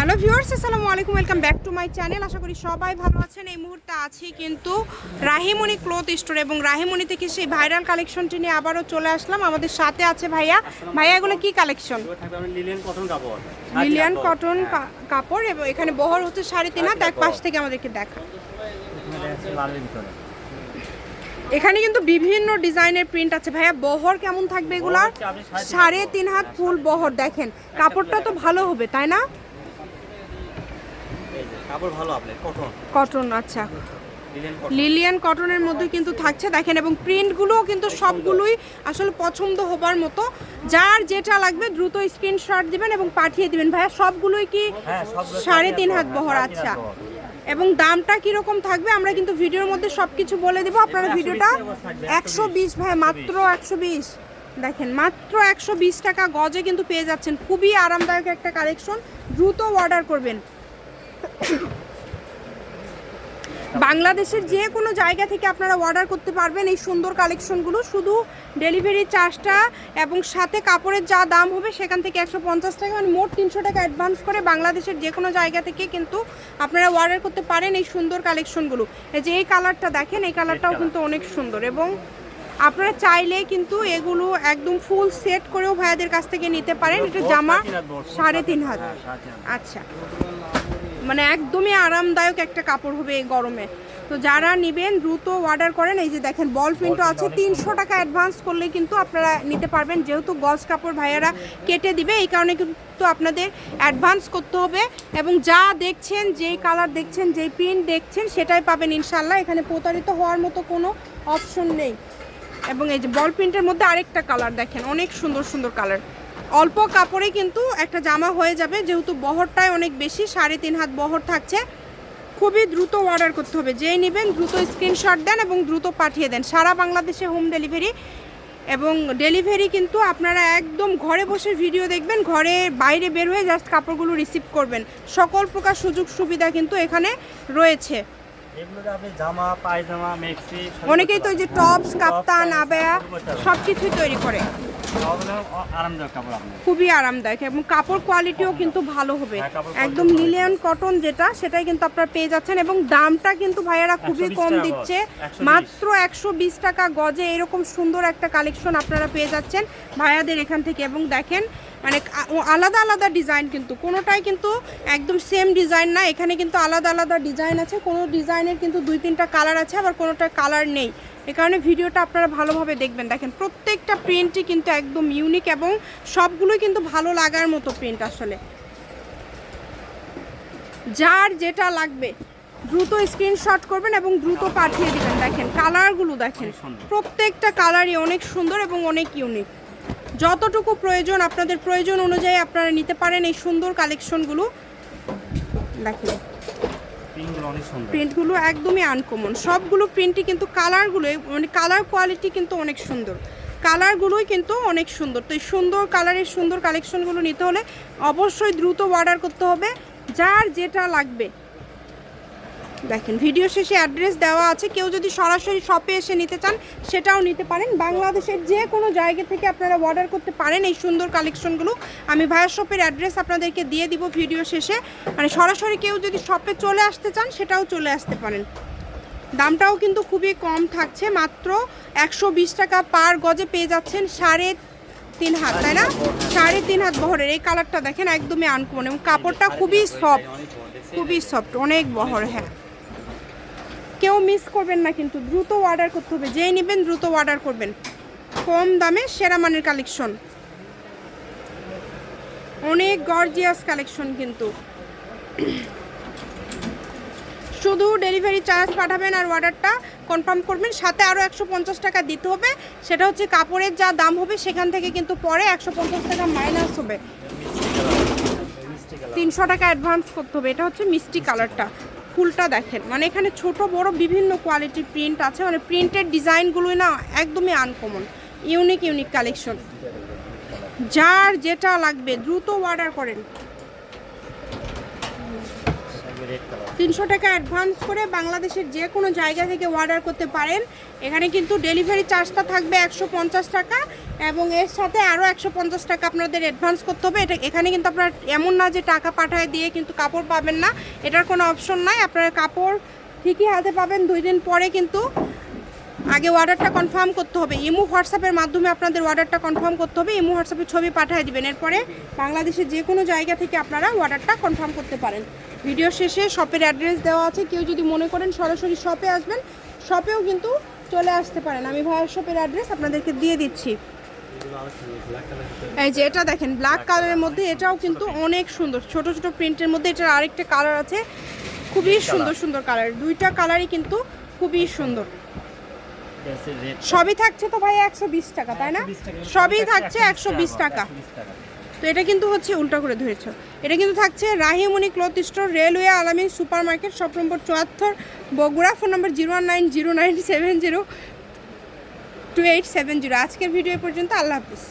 Hello viewers আসসালামু আলাইকুম welcome back to my channel. আশা করি সবাই ভালো আছেন। এই মুহূর্তে আছি কিন্তু রাহিমণি ক্লথ স্টোর এবং রাহিমণি থেকে সেই ভাইরাল কালেকশনটি নিয়ে আবারও চলে আসলাম। আমাদের সাথে আছে ভাইয়া। ভাইয়া এগুলো কি কালেকশন? লিলিয়ান কটন কাপড় এবং এখানে বহর হচ্ছে সাড়ে তিন হাত। এক পাশ থেকে আমাদেরকে দেখা। এখানে কিন্তু বিভিন্ন ডিজাইনের প্রিন্ট আছে। ভাইয়া বহর কেমন থাকবে এগুলার? সাড়ে তিন হাত ফুল বহর। দেখেন কাপড়টা তো ভালো হবে তাই না? কাপড় ভালো আপনার কটন কটন আচ্ছা। লিলিয়ান কটনের মধ্যে কিন্তু থাকছে। দেখেন এবং প্রিন্টগুলোও কিন্তু সবগুলোই আসলে পছন্দ হবার মতো। যার যেটা লাগবে দ্রুত স্ক্রিনশট দিবেন এবং পাঠিয়ে দিবেন। ভাইয়া সবগুলোই কি হ্যাঁ সাড়ে তিন হাত হ্যাঁ, বহর আচ্ছা। এবং দামটা কীরকম থাকবে? আমরা কিন্তু ভিডিওর মধ্যে সবকিছু বলে দেবো। আপনারা ভিডিওটা একশো বিশ। ভাই মাত্র একশো বিশ। দেখেন মাত্র একশো বিশ টাকা গজে কিন্তু পেয়ে যাচ্ছেন। খুবই আরামদায়ক একটা কালেকশন দ্রুত অর্ডার করবেন। বাংলাদেশের যে কোনো জায়গা থেকে আপনারা অর্ডার করতে পারবেন এই সুন্দর কালেকশনগুলো শুধু ডেলিভারি চার্জটা এবং সাথে কাপড়ের যা দাম হবে সেখান থেকে একশো পঞ্চাশ টাকা মানে মোট তিনশো টাকা অ্যাডভান্স করে বাংলাদেশের যে কোনো জায়গা থেকে কিন্তু আপনারা অর্ডার করতে পারেন এই সুন্দর কালেকশনগুলো এই যে এই কালারটা দেখেন এই কালারটাও কিন্তু অনেক সুন্দর এবং আপনারা চাইলে কিন্তু এগুলো একদম ফুল সেট করেও ভাইয়াদের কাছ থেকে নিতে পারেন। এটা জামা সাড়ে তিন হাত। হ্যাঁ। আচ্ছা। মানে একদমই আরামদায়ক একটা কাপড় হবে এই গরমে। তো যারা নেবেন, দ্রুত অর্ডার করেন। এই যে দেখেন বল প্রিন্টও আছে। তিনশো টাকা অ্যাডভান্স করলে কিন্তু আপনারা নিতে পারবেন। যেহেতু গজ কাপড় ভাইয়ারা কেটে দিবে, এই কারণে কিন্তু আপনাদের অ্যাডভান্স করতে হবে। এবং যা দেখছেন, যেই কালার দেখছেন, যেই প্রিন্ট দেখছেন, সেটাই পাবেন ইনশাল্লাহ এখানে প্রতারিত হওয়ার মতো কোনো অপশন নেই। এবং এই যে বল প্রিন্টের মধ্যে আরেকটা কালার দেখেন। অনেক সুন্দর সুন্দর কালার অল্প কাপড়ে কিন্তু একটা জামা হয়ে যাবে। যেহেতু বহরটাই অনেক বেশি সাড়ে তিন হাত বহর থাকছে। খুবই দ্রুত অর্ডার করতে হবে। যেই নেবেন দ্রুত স্ক্রিনশট দেন এবং দ্রুত পাঠিয়ে দেন। সারা বাংলাদেশে হোম ডেলিভারি এবং ডেলিভারি কিন্তু আপনারা একদম ঘরে বসে ভিডিও দেখবেন ঘরে বাইরে বের হয়ে জাস্ট কাপড়গুলো রিসিভ করবেন। সকল প্রকার সুযোগ সুবিধা কিন্তু এখানে রয়েছে। অনেকেই তো যে টপস কাপ্তান আবেয়া সব কিছুই তৈরি করে। খুবই আরামদায়ক এবং কাপড় কোয়ালিটিও কিন্তু ভালো হবে। হ্যাঁ, একদম। লিলিয়ান কটন যেটা সেটাই কিন্তু আপনারা পেয়ে যাচ্ছেন এবং দামটা কিন্তু ভাইয়ারা খুবই কম দিচ্ছে। মাত্র একশো বিশ টাকা গজে এরকম সুন্দর একটা কালেকশন আপনারা পেয়ে যাচ্ছেন ভাইয়াদের এখান থেকে। এবং দেখেন মানে আলাদা আলাদা ডিজাইন কিন্তু কোনোটাই কিন্তু একদম সেম ডিজাইন না। এখানে কিন্তু আলাদা আলাদা ডিজাইন আছে কোনো ডিজাইনের কিন্তু দুই তিনটা কালার আছে আবার কোনোটা কালার নেই। এ কারণে ভিডিওটা আপনারা ভালোভাবে দেখবেন। দেখেন প্রত্যেকটা প্রিন্টই কিন্তু একদম ইউনিক এবং সবগুলোই কিন্তু ভালো লাগার মতো প্রিন্ট আসলে। যার যেটা লাগবে দ্রুত স্ক্রিনশট করবেন এবং দ্রুত পাঠিয়ে দিবেন। দেখেন কালারগুলো দেখেন প্রত্যেকটা কালারই অনেক সুন্দর এবং অনেক ইউনিক যতটুকু প্রয়োজন আপনাদের প্রয়োজন অনুযায়ী আপনারা নিতে পারেন এই সুন্দর কালেকশনগুলো দেখেন প্রিন্টগুলো একদমই আনকমন সবগুলো প্রিন্টই কিন্তু কালারগুলো মানে কালার কোয়ালিটি কিন্তু অনেক সুন্দর। কালারগুলোই কিন্তু অনেক সুন্দর। তো এই সুন্দর কালারের সুন্দর কালেকশনগুলো নিতে হলে অবশ্যই দ্রুত অর্ডার করতে হবে। যার যেটা লাগবে দেখেন, ভিডিও শেষে অ্যাড্রেস দেওয়া আছে। কেউ যদি সরাসরি শপে এসে নিতে চান, সেটাও নিতে পারেন। বাংলাদেশের যে কোনো জায়গা থেকে আপনারা অর্ডার করতে পারেন এই সুন্দর কালেকশনগুলো আমি ভাইয়ার শপের অ্যাড্রেস আপনাদেরকে দিয়ে দিব ভিডিও শেষে। মানে সরাসরি কেউ যদি শপে চলে আসতে চান, সেটাও চলে আসতে পারেন। দামটাও কিন্তু খুবই কম থাকছে, মাত্র একশো বিশ টাকা পার গজে পেয়ে যাচ্ছেন সাড়ে তিন হাত, তাই না? সাড়ে তিন হাত বহরের। এই কালারটা দেখেন একদমই আনকমন এবং কাপড়টা খুবই সফট? খুবই সফট অনেক বহর হ্যাঁ। কেউ মিস করবেন না কিন্তু দ্রুত অর্ডার করতে হবে। যেই নেবেন দ্রুত অর্ডার করবেন। কম দামে সেরা মানের কালেকশন অনেক গর্জিয়াস কালেকশন কিন্তু। শুধু ডেলিভারি চার্জ পাঠাবেন আর অর্ডারটা কনফার্ম করবেন। সাথে আরও একশো পঞ্চাশ টাকা দিতে হবে। সেটা হচ্ছে কাপড়ের যা দাম হবে, সেখান থেকে কিন্তু পরে একশো পঞ্চাশ টাকা মাইনাস হবে। তিনশো টাকা অ্যাডভান্স করতে হবে। এটা হচ্ছে মিষ্টি কালারটা ফুলটা দেখেন। মানে এখানে ছোট, বড় বিভিন্ন কোয়ালিটির প্রিন্ট আছে। মানে প্রিন্টের ডিজাইনগুলোই না একদমই আনকমন ইউনিক ইউনিক কালেকশন যার যেটা লাগবে, দ্রুত অর্ডার করেন। তিনশো টাকা অ্যাডভান্স করে বাংলাদেশের যে কোনো জায়গা থেকে অর্ডার করতে পারেন। এখানে কিন্তু ডেলিভারি চার্জটা থাকবে একশো পঞ্চাশ টাকা এবং এর সাথে আরও একশো পঞ্চাশ টাকা আপনাদের অ্যাডভান্স করতে হবে। এটা এখানে কিন্তু আপনার এমন না যে টাকা পাঠায় দিয়ে কিন্তু কাপড় পাবেন না। এটার কোনো অপশন নাই। আপনার কাপড় ঠিকই হাতে পাবেন। দুই দিন পরে কিন্তু আগে অর্ডারটা কনফার্ম করতে হবে। ইমো হোয়াটসঅ্যাপের মাধ্যমে আপনাদের অর্ডারটা কনফার্ম করতে হবে। ইমো হোয়াটসঅ্যাপে ছবি পাঠিয়ে দিবেন। এরপরে বাংলাদেশের যে কোনো জায়গা থেকে আপনারা অর্ডারটা কনফার্ম করতে পারেন। ভিডিও শেষে শপের অ্যাড্রেস দেওয়া আছে। কেউ যদি মনে করেন সরাসরি শপে আসবেন শপেও কিন্তু চলে আসতে পারেন। আমি ভাইয়ের শপের অ্যাড্রেস আপনাদেরকে দিয়ে দিচ্ছি। এই যে এটা দেখেন ব্ল্যাক কালারের মধ্যে এটাও কিন্তু অনেক সুন্দর। ছোট ছোট প্রিন্টের মধ্যে এটার আরেকটা কালার আছে। খুবই সুন্দর সুন্দর কালার দুইটা কালারই কিন্তু খুবই সুন্দর। সবই থাকছে তো ভাই একশো বিশ টাকা তাই না? সবই থাকছে একশো বিশ টাকা। তো এটা কিন্তু হচ্ছে উল্টা করে ধরেছ। এটা কিন্তু থাকছে Rahimoni cloth store railway Alamin supermarket shop number চুয়াত্তর Bogura phone number zero one nine zero nine seven zero two eight seven zero. আজকের ভিডিও পর্যন্ত আল্লাহ হাফিজ।